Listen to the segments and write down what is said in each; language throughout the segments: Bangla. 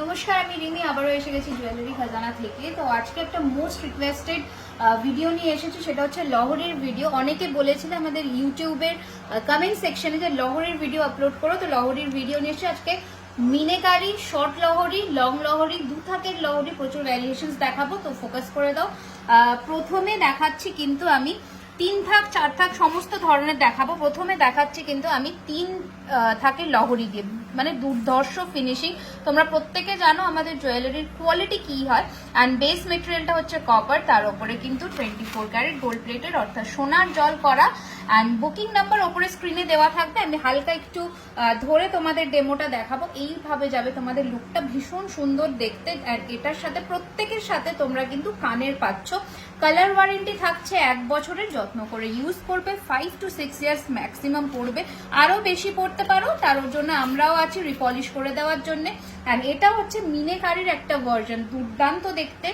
নমস্কার, আমি রিমি, আবারও এসে গেছি জুয়েলারি খাজানা থেকে। তো আজকে একটা মোস্ট রিকোয়েস্টেড ভিডিও নিয়ে এসেছি, সেটা হচ্ছে লহরির ভিডিও অনেকে বলেছিল আমাদের ইউটিউবের কমেন্ট সেকশনে যে লহরির ভিডিও আপলোড করো, তো লহরির ভিডিও নিয়ে এসে আজকে মিনেকারি শর্ট লহরি লং লহরি, দু থাকের লহরি প্রচুর ভ্যারিয়েশনস দেখাবো, তো ফোকাস করে দাও। প্রথমে দেখাচ্ছি কিন্তু আমি তিন থাক, চার থাক সমস্ত ধরনের দেখাবো। প্রথমে দেখাচ্ছি কিন্তু আমি তিন থাকের লহরি দিয়ে। মানে দুর্ধর্ষ ফিনিশিং তোমরা প্রত্যেকে জানো আমাদের জুয়েলারির কোয়ালিটি কি হয়। অ্যান্ড বেস মেটেরিয়ালটা হচ্ছে কপার তার উপরে কিন্তু twenty four carat gold plated অর্থাৎ সোনার জল করা। অ্যান্ড বুকিং নাম্বার ওপরে স্ক্রিনে দেওয়া থাকবে। আমি হালকা একটু ধরে তোমাদের ডেমোটা দেখাবো। এইভাবে যাবে তোমাদের লুকটা ভীষণ সুন্দর দেখতে। আর এটার সাথে প্রত্যেকের সাথে তোমরা কিন্তু কানের পাচ্ছ। কালার ওয়ারেন্টি থাকছে এক বছরের যত্ন করে। ইউজ করবে five two six years maximum পড়বে। আরও বেশি পড়তে পারো, তার জন্য আমরাও আছি রিপলিশ করে দেওয়ার জন্য। অ্যান্ড এটা হচ্ছে মিনেকারির একটা ভার্জন দুর্দান্ত দেখতে।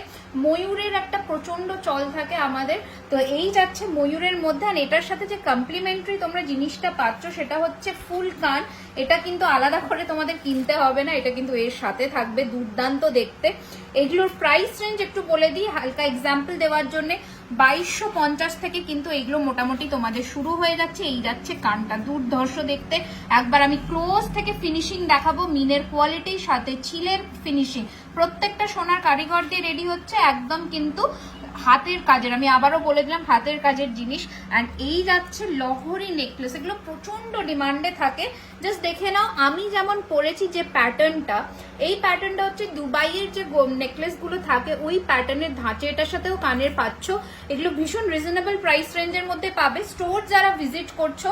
ময়ূরের একটা প্রচণ্ড চল থাকে আমাদের। তো এই যাচ্ছে ময়ূরের মধ্যে আর এটার সাথে যে কমপ্লিমেন্টারি তোমরা জিনিসটা পাচ্ছ, সেটা হচ্ছে ফুল কান। এটা কিন্তু আলাদা করে তোমাদের কিনতে হবে না, এটা কিন্তু এর সাথে থাকবে, দুর্দান্ত দেখতে। এগুলোর প্রাইস রেঞ্জ একটু বলে দিই, হালকা এক্সাম্পল দেওয়ার জন্য। বাইশশো পঞ্চাশ থেকে কিন্তু এইগুলো মোটামুটি তোমাদের শুরু হয়ে যাচ্ছে, এই যাচ্ছে কানটা। দুর্ধর্ষ দেখতে। একবার আমি ক্লোজ থেকে ফিনিশিং দেখাবো, মিনের কোয়ালিটির সাথে চিলের ফিনিশিং প্রত্যেকটা সোনার কারিগর দিয়ে রেডি হচ্ছে, একদম কিন্তু হাতের কাজের। আমি আবারও বলে দিলাম, হাতের কাজের জিনিস। অ্যান্ড এই যাচ্ছে লহরি নেকলেস এগুলো প্রচণ্ড ডিমান্ডে থাকে। জাস্ট দেখে নাও, আমি যেমন পরেছি যে প্যাটার্নটা এই প্যাটার্নটা হচ্ছে দুবাইয়ের যে নেকলেসগুলো থাকে, ওই প্যাটার্নের ধাঁচে, এটার সাথেও কানের পাচ্ছ। এগুলো ভীষণ রিজনেবল প্রাইস রেঞ্জের মধ্যে পাবে। স্টোর যারা ভিজিট করছ,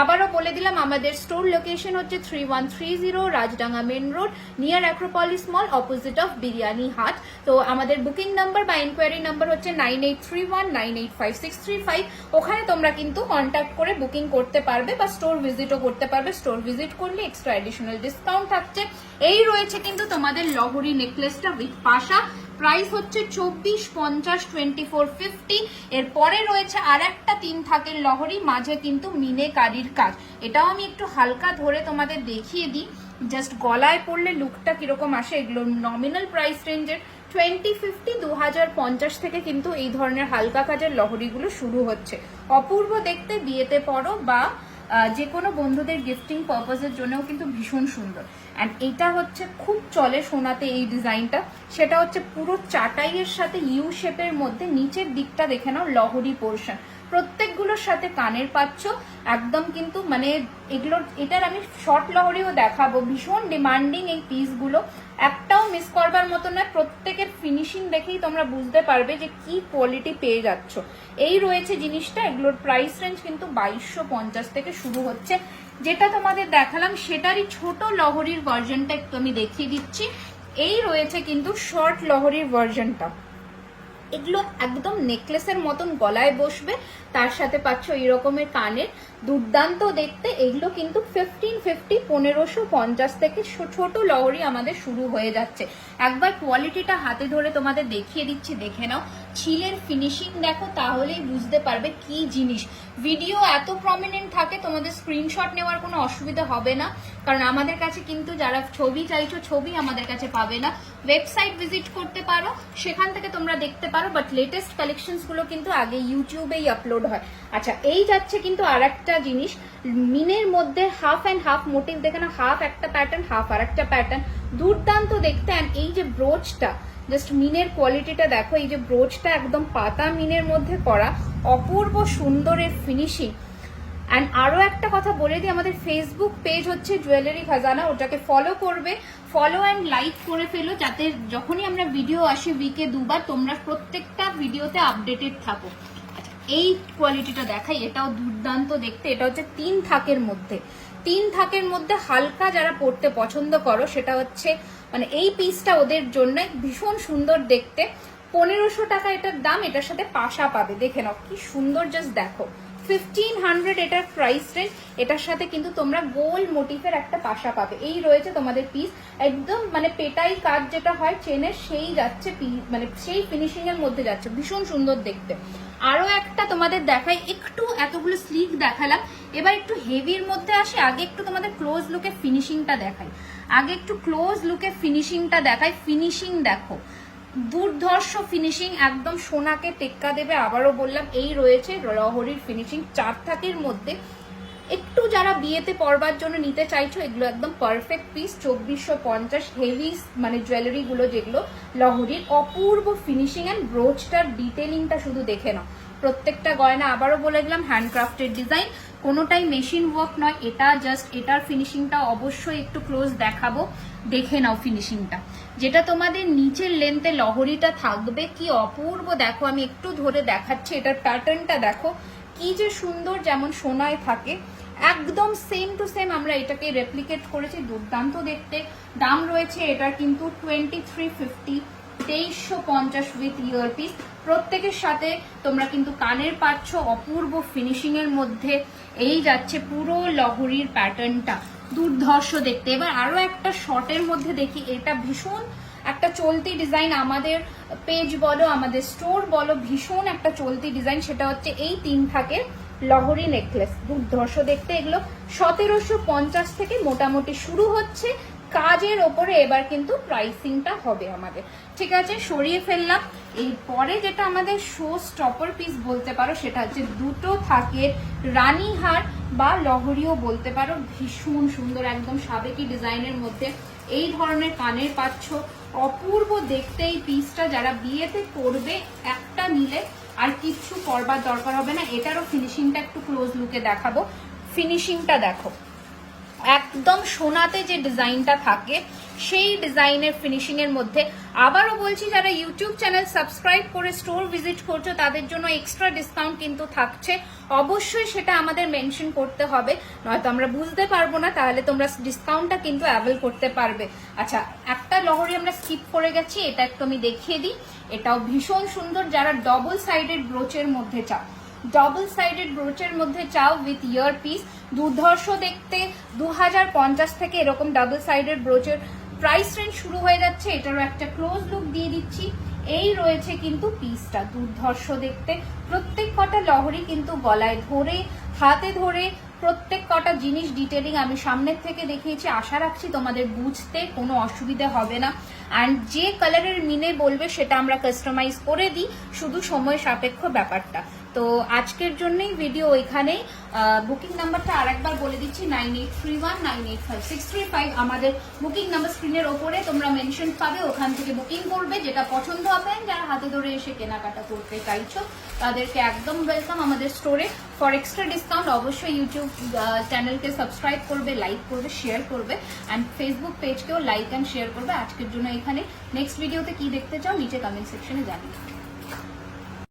আবারও বলে দিলাম, আমাদের স্টোর লোকেশন হচ্ছে three one three zero Rajdanga main road near Acropolis mall opposite of biryani hut তো আমাদের বুকিং নাম্বার বা এনকোয়ারি নাম্বার হচ্ছে nine eight three one nine eight five six three five ওখানে তোমরা কিন্তু কন্ট্যাক্ট করে বুকিং করতে পারবে বা স্টোর ভিজিটও করতে পারবে। স্টোর ভিজিট করলে এক্সট্রা এডিশনাল ডিসকাউন্ট থাকছে। এই রয়েছে কিন্তু তোমাদের লহরি নেকলেসটা উইথ পাশা প্রাইস হচ্ছে চব্বিশ পঞ্চাশ টোয়েন্টি ফোর ফিফটি এরপরে রয়েছে আর একটা তিন থাকের লহরি, মাঝে কিন্তু মিনে কারির কাজ। এটাও আমি একটু হালকা ধরে তোমাদের দেখিয়ে দিই। জাস্ট গলায় পড়লে লুকটা কীরকম আসে, এগুলো নমিনাল প্রাইস রেঞ্জের টোয়েন্টি ফিফটি দু হাজার পঞ্চাশ থেকে কিন্তু এই ধরনের হালকা কাজের লহরিগুলো শুরু হচ্ছে। অপূর্ব দেখতে বিয়েতে পড়ো বা যে কোনো বন্ধুদের গিফটিং পারপাজের জন্যও কিন্তু ভীষণ সুন্দর। অ্যান্ড এটা হচ্ছে খুব চলে সোনাতে এই ডিজাইনটা। সেটা হচ্ছে পুরো চাটাইয়ের সাথে ইউ শেপের মধ্যে নিচের দিকটা দেখে নাও, লহরি পোর্শন প্রত্যেকগুলোর সাথে কানের পাচ্ছ, একদম কিন্তু মানে এগুলোর, এটার আমি শর্ট লহরিও দেখাবো। ভীষণ ডিমান্ডিং এই পিসগুলো একটাও মিস করবার মতো নয়, প্রত্যেকের ফিনিশিং দেখেই তোমরা বুঝতে পারবে যে কি কোয়ালিটি পেয়ে যাচ্ছ। এই রয়েছে জিনিসটা, এগুলোর প্রাইস রেঞ্জ কিন্তু বাইশশো পঞ্চাশ থেকে শুরু হচ্ছে। যেটা তোমাদের দেখালাম, সেটারই ছোট লহরির ভার্জনটা একটু আমি দেখিয়ে দিচ্ছি। এই রয়েছে কিন্তু শর্ট লহরির ভার্জনটা এগুলো একদম নেকলেসের মতন গলায় বসবে, তার সাথে পাচ্ছ এই রকমের কানের দুর্দান্ত দেখতে। এগুলো কিন্তু ফিফটিন ফিফটি পনেরোশো পঞ্চাশ থেকে ছোট লহরি আমাদের শুরু হয়ে যাচ্ছে। একবার কোয়ালিটিটা হাতে ধরে তোমাদের দেখিয়ে দিচ্ছি, দেখে নাও। ছিলের ফিনিশিং দেখো, তাহলেই বুঝতে পারবে কি জিনিস। ভিডিও এত প্রমিনেন্ট থাকে, তোমাদের স্ক্রিনশট নেওয়ার কোনো অসুবিধা হবে না। কারণ আমাদের কাছে কিন্তু যারা ছবি চাইছো, ছবি আমাদের কাছে পাবে না। ওয়েবসাইট ভিজিট করতে পারো, সেখান থেকে তোমরা দেখতে পারো বাট লেটেস্ট কালেকশনসগুলো কিন্তু আগে ইউটিউবেই আপলোড হয়। আচ্ছা এই যাচ্ছে কিন্তু আর একটা জিনিস, মিনের মধ্যে হাফ অ্যান্ড হাফ মোটিভ দেখে না হাফ একটা প্যাটার্ন হাফ আর একটা প্যাটার্ন দুর্দান্ত দেখতে অ্যান্ড এই যে ব্রোচটা জাস্ট মিনের কোয়ালিটিটা দেখো, এই যে ব্রোচটা একদম পাতা মিনের মধ্যে করা, অপূর্ব সুন্দরের ফিনিশিং অ্যান্ড আরও একটা কথা বলে দিই, আমাদের ফেসবুক পেজ হচ্ছে জুয়েলারি খাজানা ওটাকে ফলো করবে। ফলো অ্যান্ড লাইক করে ফেলো, যাতে যখনই আমরা ভিডিও আসি উইকে দুবার, তোমরা প্রত্যেকটা ভিডিওতে আপডেটেড থাকো। এই কোয়ালিটিটা দেখাই, এটাও দুর্দান্ত দেখতে, এটা হচ্ছে তিন থাকের মধ্যে। তিন থাকের মধ্যে হালকা যারা পড়তে পছন্দ করো, সেটা হচ্ছে মানে এই পিসটা ওদের জন্য ভীষণ সুন্দর দেখতে। পনেরোশো টাকা এটার দাম, এটার সাথে পাশা পাবে। দেখে নাও, কি সুন্দর জাস্ট দেখো। ফিফটিন হান্ড্রেড এটার প্রাইস রেঞ্জ এটার সাথে কিন্তু তোমরা গোল মোটিফের একটা পাশা পাবে। এই রয়েছে তোমাদের পিস একদম মানে পেটাই কাজ যেটা হয়, চেনের সেই যাচ্ছে মানে সেই ফিনিশিং এর মধ্যে যাচ্ছে। ভীষণ সুন্দর দেখতে। আরও একটা তোমাদের দেখাই, একটু এতগুলো স্লিক দেখালাম। এবার একটু হেভির মধ্যে আসে, আগে একটু তোমাদের ক্লোজ লুকে ফিনিশিংটা দেখাই। আগে একটু ক্লোজ লুকে ফিনিশিংটা দেখাই। ফিনিশিং দেখো। দুর্ধর্ষ ফিনিশিং একদম সোনাকে টেক্কা দেবে, আবারও বললাম, এই রয়েছে লহরির ফিনিশিং চার থাকের মধ্যে। একটু যারা বিয়েতে পরবার জন্য নিতে চাইছো, এগুলো একদম পারফেক্ট পিস চব্বিশশো পঞ্চাশ হেভি মানে জুয়েলারিগুলো যেগুলো লহরির। অপূর্ব ফিনিশিং অ্যান্ড ব্রোচটার ডিটেলিংটা শুধু দেখে নাও। প্রত্যেকটা গয়না, আবারও বলে দিলাম হ্যান্ডক্রাফটেড ডিজাইন কোনোটাই মেশিন ওয়ার্ক নয়, এটা জাস্ট এটার ফিনিশিংটা অবশ্যই একটু ক্লোজ দেখাবো, দেখে নাও ফিনিশিংটা যেটা তোমাদের নিচের লেন্থে লহরিটা থাকবে, কি অপূর্ব, দেখো আমি একটু ধরে দেখাচ্ছি, এটার প্যাটার্নটা দেখো, কি যে সুন্দর যেমন সোনায় থাকে, একদম সেম টু সেম আমরা এটাকে রেপ্লিকেট করেছি, দুর্দান্ত দেখতে। দাম রয়েছে এটার কিন্তু টোয়েন্টি থ্রি ফিফটি তেইশশো পঞ্চাশ উইথ ইয়ার প্রত্যেকের সাথে তোমরা কিন্তু কানের পাচ্ছ। অপূর্ব ফিনিশিং এর মধ্যে এই যাচ্ছে পুরো লহরির প্যাটার্নটা দুর্ধর্ষ দেখতে। এবার আরও একটা শর্টের মধ্যে দেখি। এটা ভীষণ একটা চলতি ডিজাইন আমাদের পেজ বলো, আমাদের স্টোর বলো, ভীষণ একটা চলতি ডিজাইন সেটা হচ্ছে এই তিন থাকের লহরি নেকলেস দুর্ধর্ষ দেখতে। এগুলো সতেরোশো পঞ্চাশ থেকে মোটামুটি শুরু হচ্ছে। কাজের ওপরে এবার কিন্তু প্রাইসিংটা হবে আমাদের। ঠিক আছে, সরিয়ে ফেললাম। এরপরে যেটা আমাদের শো স্টপার পিস বলতে পারো, সেটা হচ্ছে দুটো থাকের রানীহার বা লহরিও বলতে পারো। ভীষণ সুন্দর, একদম সাবেকি ডিজাইনের মধ্যে। এই ধরনের কানের পাচ্ছ। অপূর্ব দেখতে এই পিসটা যারা বিয়েতে করবে, একটা নিলে আর কিচ্ছু করবার দরকার হবে না। এটারও ফিনিশিংটা একটু ক্লোজ লুকে দেখাবো। ফিনিশিংটা দেখো। একদম সোনাতে যে ডিজাইনটা থাকে, সেই ডিজাইনের ফিনিশিং এর মধ্যে আবারও বলছি, যারা ইউটিউব চ্যানেল সাবস্ক্রাইব করে স্টোর ভিজিট করছ, তাদের জন্য এক্সট্রা ডিসকাউন্ট কিন্তু থাকছে। অবশ্যই সেটা আমাদের মেনশন করতে হবে। নয়তো আমরা বুঝতে পারব না, তাহলে তোমরা ডিসকাউন্টটা কিন্তু অ্যাভেল করতে পারবে। আচ্ছা একটা লহরি আমরা স্কিপ করে গেছি, এটা একটু আমি দেখিয়ে দিই। এটাও ভীষণ সুন্দর, যারা ডবল সাইডেড ব্রোচের মধ্যে চাও। ডবল সাইডেড ব্রোচের মধ্যে চাও উইথ ইয়ার পিস দুর্ধর্ষ দেখতে দু হাজার পঞ্চাশ থেকে এরকম ডাবল সাইডেড ব্রোচের প্রাইস রেঞ্জ শুরু হয়ে যাচ্ছে। এটারও একটা ক্লোজ লুক দিয়ে দিচ্ছি। এই রয়েছে কিন্তু পিসটা দুর্ধর্ষ দেখতে। প্রত্যেক কটা লহরি কিন্তু গলায় ধরে, হাতে ধরে প্রত্যেক কটা জিনিস ডিটেলিং আমি সামনের থেকে দেখিয়েছি। আশা রাখছি তোমাদের বুঝতে কোনো অসুবিধে হবে না। অ্যান্ড যে কালারের মিনে বলবে সেটা আমরা কাস্টমাইজ করে দিই। শুধু সময় সাপেক্ষ ব্যাপারটা। তো আজকের জন্যই ভিডিও ওইখানেই। বুকিং নাম্বারটা আরেকবার বলে দিচ্ছি nine eight three one nine eight five six three five আমাদের বুকিং নাম্বার স্ক্রিনের ওপরে তোমরা মেনশন পাবে, ওখান থেকে বুকিং করবে, যেটা পছন্দ হবে। যারা হাতে ধরে এসে কেনাকাটা করতে চাইছো, তাদেরকে একদম ওয়েলকাম আমাদের স্টোরে ফর এক্সট্রা ডিসকাউন্ট অবশ্যই ইউটিউব চ্যানেলকে সাবস্ক্রাইব করবে লাইক করবে শেয়ার করবে। অ্যান্ড ফেসবুক পেজকেও লাইক অ্যান্ড শেয়ার করবে। আজকের জন্য এখানে। নেক্সট ভিডিওতে কি দেখতে চাও, নিচে কমেন্ট সেকশনে জানিয়ে